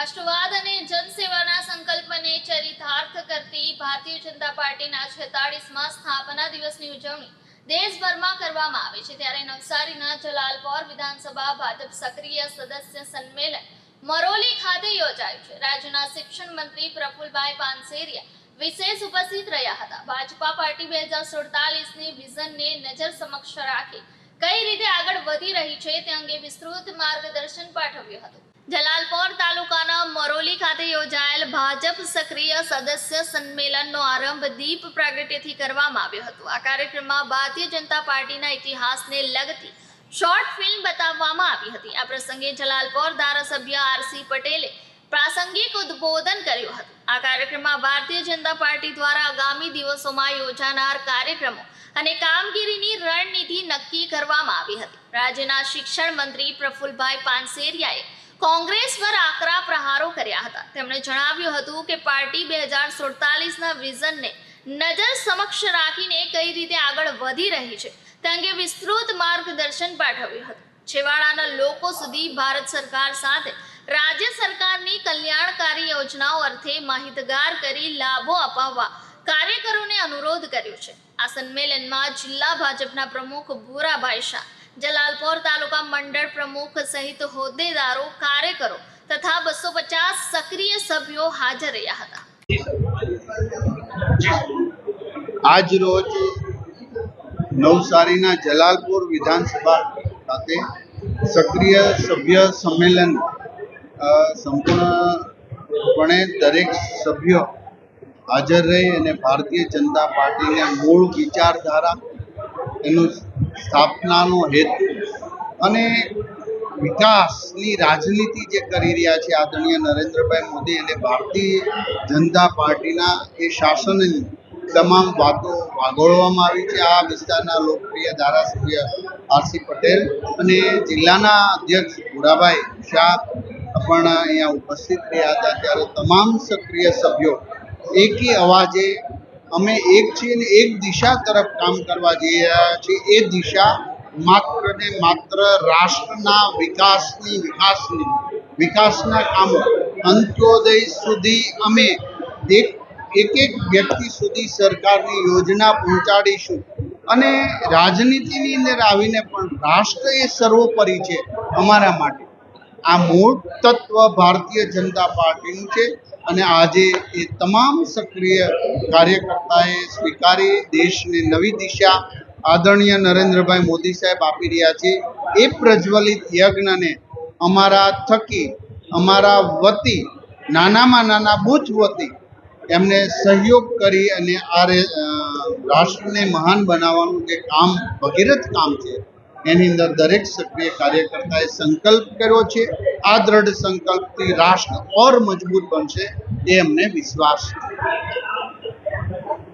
રાષ્ટ્રવાદ અને જનસેવાના સંકલ્પને ચરિતાર્થ કરતી ભારતીય જનતા પાર્ટીના છેતાળીસમાં સ્થાપના દિવસની ઉજવણી દેશભરમાં કરવામાં આવે છે. ત્યારે નવસારીના જલાલપોર વિધાનસભા ભાજપ સક્રિય સદસ્ય સંમેલન મરોલી ખાતે યોજાયું છે. રાજ્યના શિક્ષણ મંત્રી પ્રફુલભાઈ પાનસેરિયા વિશેષ ઉપસ્થિત રહ્યા હતા. ભાજપા પાર્ટી બે હજાર સુડતાલીસની વિઝનને નજર સમક્ષ રાખી કઈ રીતે આગળ વધી રહી છે તે અંગે વિસ્તૃત માર્ગદર્શન પાઠવ્યું હતું. જલાલપોર તાલુકાના મરોલી ખાતે યોજાયેલ ભાજપ સક્રિય સદસ્ય સંમેલનનો આરંભ દીપ પ્રાગટ્યથી કરવામાં આવ્યો હતો. આ કાર્યક્રમમાં ભારતીય જનતા પાર્ટીના ઇતિહાસને લગતી શોર્ટ ફિલ્મ બતાવવામાં આવી હતી. આ પ્રસંગે જલાલપોર ધારાસભ્ય આરસી પટેલે પ્રાસંગિક ઉદ્બોધન કર્યું હતું. આ કાર્યક્રમમાં ભારતીય જનતા પાર્ટી દ્વારા આગામી દિવસોમાં યોજાનાર કાર્યક્રમો અને કામગીરીની રણનીતિ નક્કી કરવામાં આવી હતી. રાજ્યના શિક્ષણ મંત્રી પ્રફુલભાઈ પાનસેરિયાએ કોંગ્રેસ પર આકરા પ્રહારો કર્યા હતા. તેમણે જણાવ્યું હતું કે પાર્ટી બે હજાર સુડતાલીસના વિઝનને નજર સમક્ષ રાખીને કઈ રીતે આગળ વધી રહી છે તે અંગે વિસ્તૃત માર્ગદર્શન પાઠવ્યું હતું. છેવાડાના લોકો સુધી ભારત સરકાર સાથે રાજ્ય સરકારની કલ્યાણકારી યોજનાઓ અર્થે માહિતગાર કરી લાભો અપાવવા કાર્યકરોને અનુરોધ કર્યો છે. આ સંમેલનમાં જિલ્લા ભાજપના પ્રમુખ ભૂરાભાઈ શાહ જલાલપોર તાલુકા મંડળ પ્રમુખ સહિત હોદ્દેદારો, કાર્યકરો તથા બસો પચાસ સક્રિય સભ્યો હાજર રહ્યા હતા. આજ નવસારીના જલાલપુર વિધાનસભા ખાતે સક્રિય સભ્ય સંમેલન સંપૂર્ણપણે દરેક સભ્યો હાજર રહી અને ભારતીય જનતા પાર્ટીના મૂળ વિચારધારા એનું સ્થાપનાનો હેતુ અને વિકાસની રાજનીતિ જે કરી રહ્યા છે આદરણીય નરેન્દ્રભાઈ મોદી અને ભારતીય જનતા પાર્ટીના એ શાસનની તમામ વાતો વાગોળવામાં આવી છે. આ વિસ્તારના લોકપ્રિય ધારાસભ્ય આરસી પટેલ અને જિલ્લાના અધ્યક્ષ ભૂરાભાઈ શાહ પણ અહીંયા ઉપસ્થિત રહ્યા હતા. ત્યારે તમામ સક્રિય સભ્યો એકી અવાજે અમે એક છીએ ને એક દિશા તરફ કામ કરવા જઈ રહ્યા છીએ. એ દિશા માત્ર ને માત્ર રાષ્ટ્રના વિકાસની વિકાસની, વિકાસના કામો. અંત્યોદય સુધી અમે એક એક વ્યક્તિ સુધી સરકારની યોજના પહોંચાડીશું. અને રાજનીતિની અંદર આવીને પણ રાષ્ટ્ર એ સર્વોપરી છે અમારા માટે. આ મૂળ તત્વ ભારતીય જનતા પાર્ટીનું છે. અને આજે એ તમામ સક્રિય કાર્યકર્તાએ સ્વીકારી દેશને નવી દિશા આદરણીય નરેન્દ્રભાઈ મોદી સાહેબ આપી રહ્યા છે. એ પ્રજ્વલિત યજ્ઞને અમારા થકી, અમારા વતી, નાનામાં નાના બુથ વતી એમને સહયોગ કરી અને આ રાષ્ટ્રને મહાન બનાવવાનું જે કામ, ભગીરથ કામ છે, એની અંદર દરેક સક્રિય કાર્યકર્તાએ સંકલ્પ કર્યો છે. આ દ્રઢ સંકલ્પથી રાષ્ટ્ર ઓર મજબૂત બનશે એ અમને વિશ્વાસ છે.